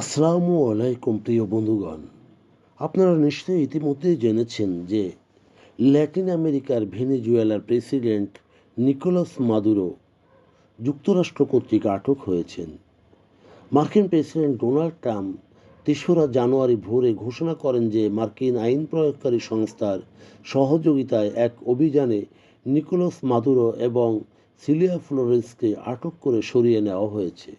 আসসালামু আলাইকুম, প্রিয় বন্ধুগণ। আপনারা নিশ্চয়ই ইতিমধ্যেই জেনেছেন যে ল্যাটিন আমেরিকার ভেনেজুয়েলার প্রেসিডেন্ট নিকোলাস মাদুরো যুক্তরাষ্ট্র কর্তৃক আটক হয়েছেন। মার্কিন প্রেসিডেন্ট ডোনাল্ড ট্রাম্প তেসরা জানুয়ারি ভোরে ঘোষণা করেন যে মার্কিন আইন প্রয়োগকারী সংস্থার সহযোগিতায় এক অভিযানে নিকোলাস মাদুরো এবং সিলিয়া ফ্লোরেন্সকে আটক করে সরিয়ে নেওয়া হয়েছে।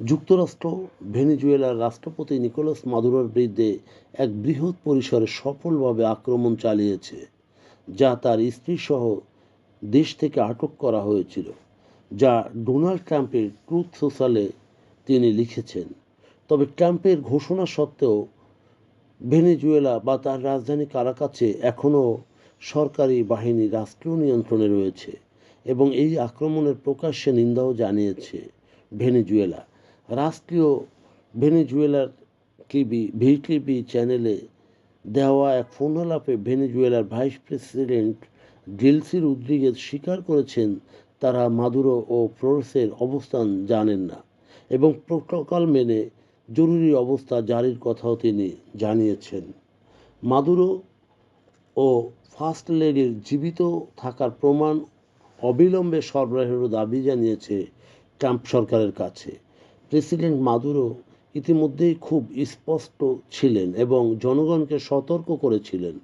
যুক্তরাষ্ট্র, ভেনিজুয়েলার রাষ্ট্রপতি নিকোলাস মাদুরোর বিরুদ্ধে এক বৃহৎ পরিসরে সফলভাবে আক্রমণ চালিয়েছে, যা তার স্ত্রীসহ দেশ থেকে আটক করা হয়েছিল, যা ডোনাল্ড ট্রাম্পের ট্রুথ সোশ্যালে তিনি লিখেছেন। তবে ট্রাম্পের ঘোষণা সত্ত্বেও ভেনেজুয়েলা বা তার রাজধানী কারাকাছে এখনও সরকারি বাহিনী রাষ্ট্রীয় নিয়ন্ত্রণে রয়েছে এবং এই আক্রমণের প্রকাশ্যে নিন্দাও জানিয়েছে ভেনেজুয়েলা। রাষ্ট্রীয় ভেনেজুয়েলার টিভি ভিটিভি চ্যানেলে দেওয়া এক ফোনালাপে ভেনেজুয়েলার ভাইস প্রেসিডেন্ট ডেলসি রুদ্রিগেজ স্বীকার করেছেন, তারা মাদুরো ও ফ্লোরেসের অবস্থান জানেন না এবং প্রোটোকল মেনে জরুরি অবস্থা জারির কথাও তিনি জানিয়েছেন। মাদুরো ও ফার্স্ট লেডির জীবিত থাকার প্রমাণ অবিলম্বে সরবরাহের দাবি জানিয়েছে ট্রাম্প সরকারের কাছে। প্রেসিডেন্ট মাদুরো ইতিমধ্যেই খুব স্পষ্ট ছিলেন এবং জনগণকে সতর্ক করেছিলেন।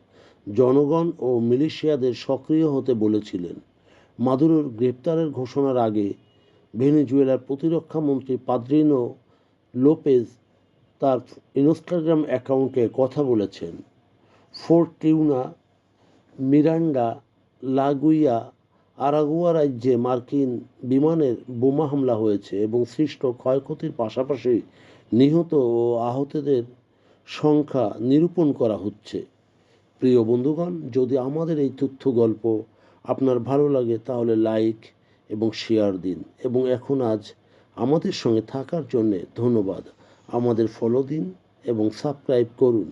জনগণ ও মিলিশিয়াদের সক্রিয় হতে বলেছিলেন। মাদুরোর গ্রেপ্তারের ঘোষণার আগে ভেনেজুয়েলার প্রতিরক্ষা মন্ত্রী পাদ্রিনো লোপেজ তার ইনস্টাগ্রাম অ্যাকাউন্টে কথা বলেছেন। ফোর্ট টিউনা, মিরান্ডা, লাগুইয়া আরাগুয়া রাজ্যে মার্কিন বিমানের বোমা হামলা হয়েছে এবং সৃষ্ট ক্ষয়ক্ষতির পাশাপাশি নিহত ও আহতদের সংখ্যা নিরূপণ করা হচ্ছে। প্রিয় বন্ধুগণ, যদি আমাদের এই তথ্য গল্প আপনার ভালো লাগে, তাহলে লাইক এবং শেয়ার দিন এবং এখন আজ আমাদের সঙ্গে থাকার জন্যে ধন্যবাদ। আমাদের ফলো দিন এবং সাবস্ক্রাইব করুন।